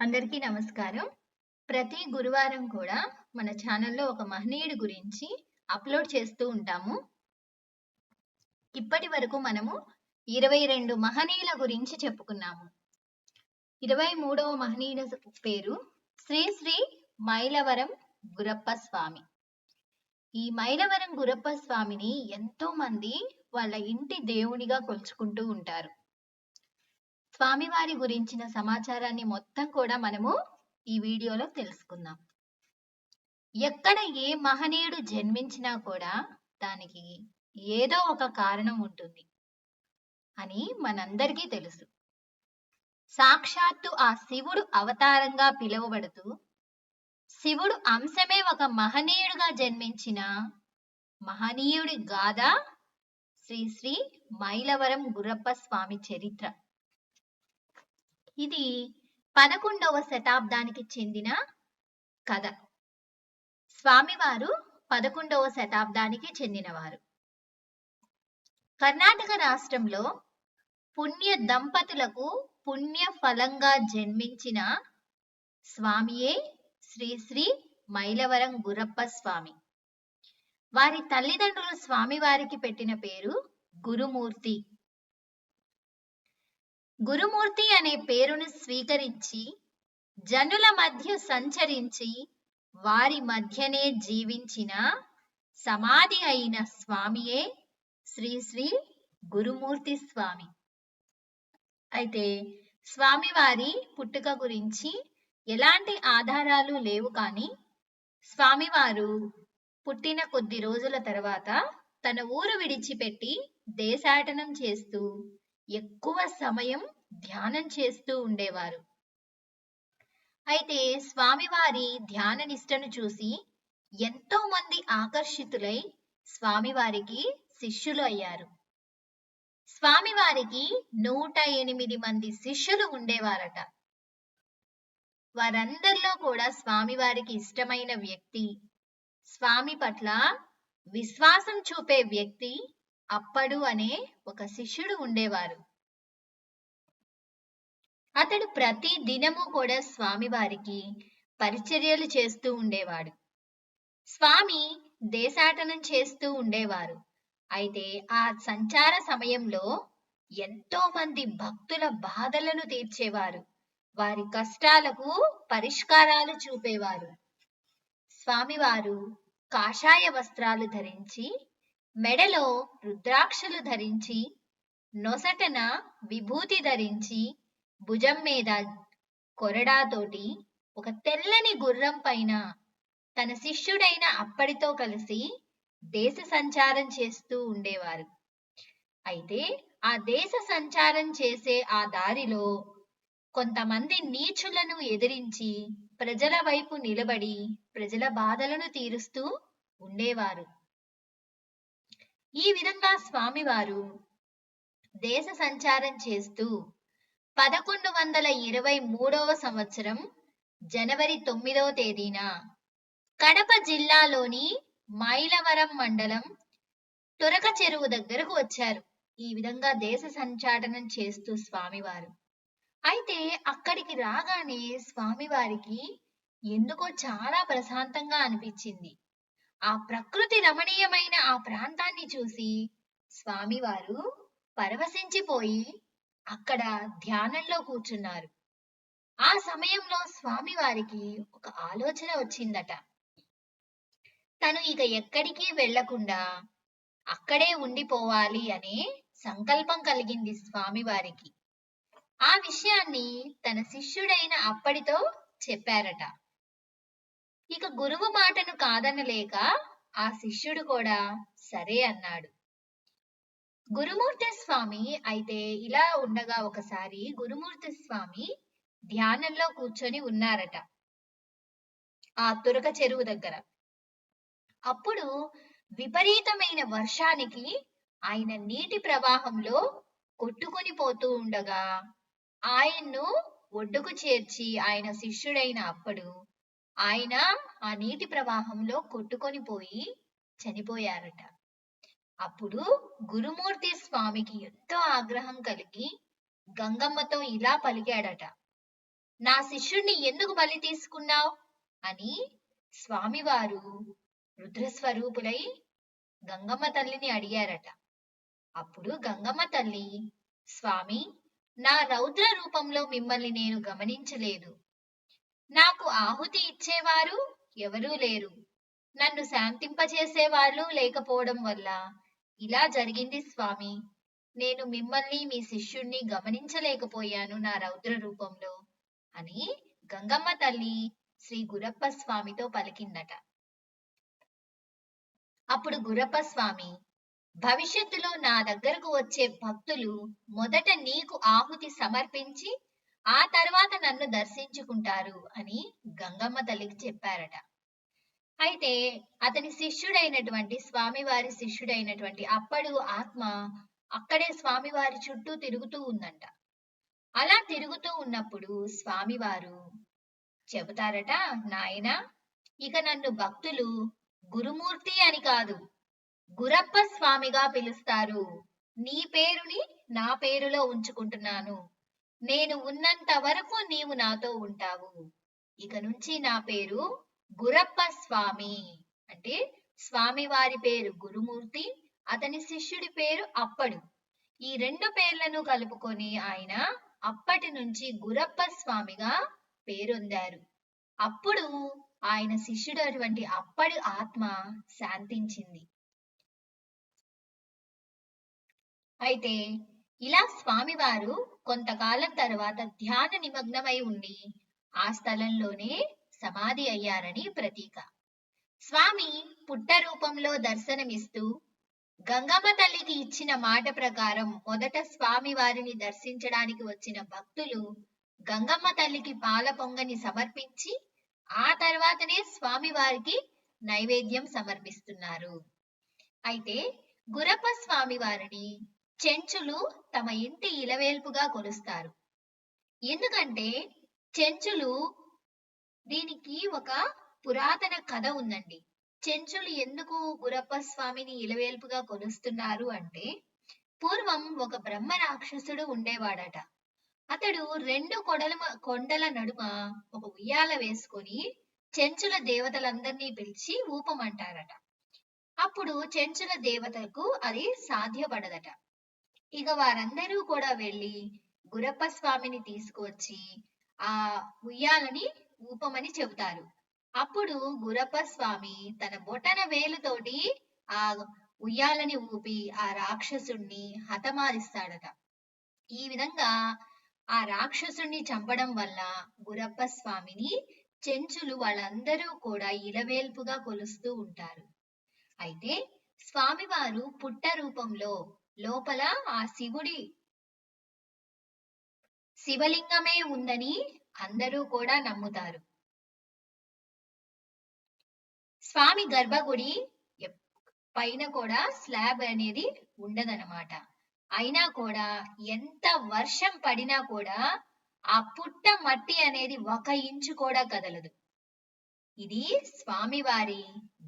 అందరికీ నమస్కారం. ప్రతి గురువారం కూడా మన ఛానల్‌లో ఒక మహనీయుడి గురించి అప్‌లోడ్ చేస్తూ ఉంటాము. ఇప్పటి వరకు మనము 22 మహనీయుల గురించి చెప్పుకున్నాము. ఇరవై మూడవ మహనీయుల పేరు శ్రీ శ్రీ మైలవరం గురప్ప స్వామి. ఈ మైలవరం గురప్ప స్వామిని ఎంతో మంది వాళ్ళ ఇంటి దేవునిగా కొలుచుకుంటూ ఉంటారు. స్వామివారి గురించిన సమాచారాన్ని మొత్తం కూడా మనము ఈ వీడియోలో తెలుసుకుందాం. ఎక్కడ ఏ మహనీయుడు జన్మించినా కూడా దానికి ఏదో ఒక కారణం ఉంటుంది అని మనందరికీ తెలుసు. సాక్షాత్తు ఆ శివుడు అవతారంగా పిలువబడుతూ శివుడు అంశమే ఒక మహనీయుడిగా జన్మించిన మహనీయుడి గాథ శ్రీ శ్రీ మైలవరం గురప్ప స్వామి చరిత్ర. ఇది పదకొండవ శతాబ్దానికి చెందిన కథ. స్వామివారు పదకొండవ శతాబ్దానికి చెందినవారు. కర్ణాటక రాష్ట్రంలో పుణ్య దంపతులకు పుణ్య ఫలంగా జన్మించిన స్వామియే శ్రీ శ్రీ మైలవరం గురప్ప స్వామి. వారి తల్లిదండ్రులు స్వామివారికి పెట్టిన పేరు గురుమూర్తి. గురుమూర్తి అనే పేరును స్వీకరించి జనుల మధ్య సంచరించి వారి మధ్యనే జీవించిన సమాధి అయిన స్వామియే శ్రీ శ్రీ గురుమూర్తి స్వామి. అయితే స్వామివారి పుట్టుక గురించి ఎలాంటి ఆధారాలు లేవు కానీ స్వామివారు పుట్టిన కొద్ది రోజుల తర్వాత తన ఊరు విడిచిపెట్టి దేశాటనం చేస్తూ ఎక్కువ సమయం ధ్యానం చేస్తూ ఉండేవారు. అయితే స్వామివారి ధ్యాన నిష్టను చూసి ఎంతో మంది ఆకర్షితులై స్వామివారికి శిష్యులు అయ్యారు. స్వామివారికి నూట ఎనిమిది మంది శిష్యులు ఉండేవారట. వారందరిలో కూడా స్వామివారికి ఇష్టమైన వ్యక్తి, స్వామి పట్ల విశ్వాసం చూపే వ్యక్తి అప్పడు అనే ఒక శిష్యుడు ఉండేవారు. అతడు ప్రతి దినము కూడా స్వామివారికి పరిచర్యలు చేస్తూ ఉండేవాడు. స్వామి దేశాటనం చేస్తూ ఉండేవారు. అయితే ఆ సంచార సమయంలో ఎంతో మంది భక్తుల బాధలను తీర్చేవారు. వారి కష్టాలకు పరిష్కారాలు చూపేవారు. స్వామివారు కాషాయ వస్త్రాలు ధరించి మెడలో రుద్రాక్షలు ధరించి నొసటన విభూతి ధరించి భుజం మీద కొరడాతోటి ఒక తెల్లని గుర్రం పైన తన శిష్యుడైన అప్పటితో కలిసి దేశ సంచారం చేస్తూ ఉండేవారు. అయితే ఆ దేశ సంచారం చేసే ఆ దారిలో కొంతమంది నీచులను ఎదిరించి ప్రజల వైపు నిలబడి ప్రజల బాధలను తీరుస్తూ ఉండేవారు. ఈ విధంగా స్వామివారు దేశ సంచారం చేస్తూ పదకొండు వందల ఇరవై మూడవ సంవత్సరం జనవరి తొమ్మిదవ తేదీన కడప జిల్లాలోని మైలవరం మండలం తురక చెరువు దగ్గరకు వచ్చారు. ఈ విధంగా దేశ సంచాటనం చేస్తూ స్వామివారు. అయితే అక్కడికి రాగానే స్వామివారికి ఎందుకో చాలా ప్రశాంతంగా అనిపించింది. ఆ ప్రకృతి రమణీయమైన ఆ ప్రాంతాన్ని చూసి స్వామివారు పరవశించిపోయి అక్కడ ధ్యానంలో కూర్చున్నారు. ఆ సమయంలో స్వామివారికి ఒక ఆలోచన వచ్చిందట. తను ఇక ఎక్కడికి వెళ్ళకుండా అక్కడే ఉండిపోవాలి అనే సంకల్పం కలిగింది స్వామివారికి. ఆ విషయాన్ని తన శిష్యుడైన అప్పటితో చెప్పారట. ఇక గురువు మాటను కాదనలేక ఆ శిష్యుడు కూడా సరే అన్నాడు. గురుమూర్తి స్వామి అయితే ఇలా ఉండగా ఒకసారి గురుమూర్తి స్వామి ధ్యానంలో కూర్చొని ఉన్నారట. ఆ తురక చెరువు దగ్గర. అప్పుడు విపరీతమైన వర్షానికి ఆయన నీటి ప్రవాహంలో కొట్టుకొని పోతూ ఉండగా ఆయన్ను ఒడ్డుకు చేర్చి ఆయన శిష్యుడైన అప్పుడు ఆయన ఆ నీటి ప్రవాహంలో కొట్టుకొని పోయి చనిపోయారట. అప్పుడు గురుమూర్తి స్వామికి ఎంతో ఆగ్రహం కలిగి గంగమ్మతో ఇలా పలికాడట. నా శిష్యుణ్ణి ఎందుకు బలి తీసుకున్నావు అని స్వామివారు రుద్రస్వరూపులై గంగమ్మ తల్లిని అడిగారట అప్పుడు గంగమ్మ తల్లి స్వామి నా రౌద్ర రూపంలో మిమ్మల్ని నేను గమనించలేదు నాకు ఆహుతి ఇచ్చేవారు ఎవరూ లేరు. నన్ను శాంతింపచేసేవాళ్ళు లేకపోవడం వల్ల ఇలా జరిగింది స్వామి. నేను మిమ్మల్ని మీ శిష్యుణ్ణి గమనించలేకపోయాను నా రౌద్ర రూపంలో అని గంగమ్మ తల్లి శ్రీ గురప్ప స్వామితో పలికిందట. అప్పుడు గురప్ప స్వామి భవిష్యత్తులో నా దగ్గరకు వచ్చే భక్తులు మొదట నీకు ఆహుతి సమర్పించి ఆ తర్వాత నన్ను దర్శించుకుంటారు అని గంగమ్మ తల్లికి చెప్పారట. అయితే అతని శిష్యుడైనటువంటి స్వామివారి శిష్యుడైనటువంటి అప్పడు ఆత్మ అక్కడే స్వామివారి చుట్టూ తిరుగుతూ ఉందంట. అలా తిరుగుతూ ఉన్నప్పుడు స్వామివారు చెబుతారట నాయనా ఇక నన్ను భక్తులు గురుమూర్తి అని కాదు గురప్ప స్వామిగా పిలుస్తారు. నీ పేరుని నా పేరులో ఉంచుకుంటున్నాను. నేను ఉన్నంత వరకు నీవు నాతో ఉంటావు. ఇక నుంచి నా పేరు గురప్ప స్వామి. అంటే స్వామి వారి పేరు గురుమూర్తి అతని శిష్యుడి పేరు అప్పడు. ఈ రెండు పేర్లను కలుపుకొని ఆయన అప్పటి నుంచి గురప్ప స్వామిగా పేరొందారు. అప్పుడు ఆయన శిష్యుడు అటువంటి అప్పడి ఆత్మ శాంతించింది. అయితే ఇలా స్వామివారు కొంతకాలం తర్వాత ధ్యాన నిమగ్నమై ఉండి ఆ స్థలంలోనే సమాధి అయ్యారని ప్రతీక. స్వామి పుట్ట రూపంలో దర్శనమిస్తూ గంగమ్మ తల్లికి ఇచ్చిన మాట ప్రకారం మొదట స్వామి వారిని దర్శించడానికి వచ్చిన భక్తులు గంగమ్మ తల్లికి పాల పొంగని సమర్పించి ఆ తర్వాతనే స్వామి వారికి నైవేద్యం సమర్పిస్తున్నారు. అయితే గురప్ప స్వామి వారిని చెంచులు తమ ఇంటి ఇలవేల్పుగా కొలుస్తారు. ఎందుకంటే చెంచులు దీనికి ఒక పురాతన కథ ఉందండి. చెంచులు ఎందుకు గురప్ప స్వామిని ఇలవేల్పుగా కొలుస్తున్నారు అంటే పూర్వం ఒక బ్రహ్మ రాక్షసుడు ఉండేవాడట. అతడు రెండు కొడల కొండల నడుమ ఒక ఉయ్యాల వేసుకొని చెంచుల దేవతలందరినీ పిలిచి ఊపమంటారట. అప్పుడు చెంచుల దేవతలకు అది సాధ్యపడదట. ఇక వారందరూ కూడా వెళ్ళి గురప్ప స్వామిని తీసుకువచ్చి ఆ ఉయ్యాలని ఊపమని చెబుతారు. అప్పుడు గురప్ప స్వామి తన బొటన వేలుతోటి ఆ ఉయ్యాలని ఊపి ఆ రాక్షసుణ్ణి హతమారిస్తాడట. ఈ విధంగా ఆ రాక్షసుణ్ణి చంపడం వల్ల గురప్ప స్వామిని చెంచులు వాళ్ళందరూ కూడా ఇలవేల్పుగా కొలుస్తూ ఉంటారు. అయితే స్వామివారు పుట్ట రూపంలో లోపల ఆ శివుడి శివలింగమే ఉందని అందరూ కూడా నమ్ముతారు. స్వామి గర్భగుడి పైన కూడా స్లాబ్ అనేది ఉండదన్నమాట. అయినా కూడా ఎంత వర్షం పడినా కూడా ఆ పుట్ట మట్టి అనేది ఒక ఇంచు కూడా కదలదు. ఇది స్వామివారి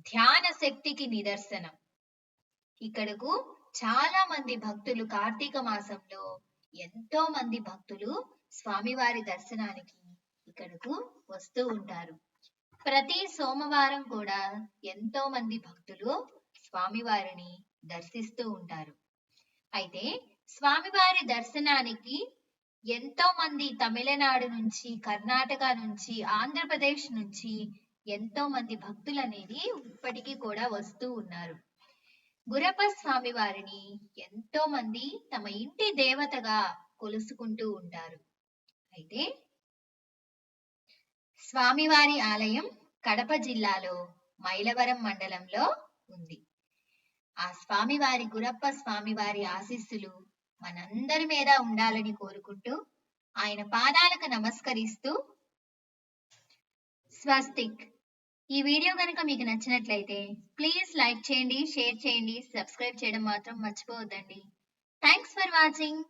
ధ్యాన శక్తికి నిదర్శనం. ఇక్కడకు చాలా మంది భక్తులు కార్తీక మాసంలో ఎంతో మంది భక్తులు స్వామివారి దర్శనానికి ఇక్కడకు వస్తూ ఉంటారు. ప్రతి సోమవారం కూడా ఎంతో మంది భక్తులు స్వామివారిని దర్శిస్తూ ఉంటారు. అయితే స్వామివారి దర్శనానికి ఎంతో మంది తమిళనాడు నుంచి కర్ణాటక నుంచి ఆంధ్రప్రదేశ్ నుంచి ఎంతో మంది భక్తులు అనేది ఇప్పటికీ కూడా వస్తూ ఉన్నారు. గురప్ప స్వామి వారిని ఎంతో మంది తమ ఇంటి దేవతగా కొలుసుకుంటూ ఉంటారు. అయితే స్వామివారి ఆలయం కడప జిల్లాలో మైలవరం మండలంలో ఉంది. ఆ స్వామివారి గురప్ప స్వామివారి ఆశీస్సులు మనందరి మీద ఉండాలని కోరుకుంటూ ఆయన పాదాలకు నమస్కరిస్తూ స్వస్తిక్ ఈ వీడియో కనుక మీకు నచ్చినట్లయితే ప్లీజ్ లైక్ చేయండి షేర్ చేయండి సబ్స్క్రైబ్ చేయడం మాత్రం మర్చిపోవద్దండి. Thanks for watching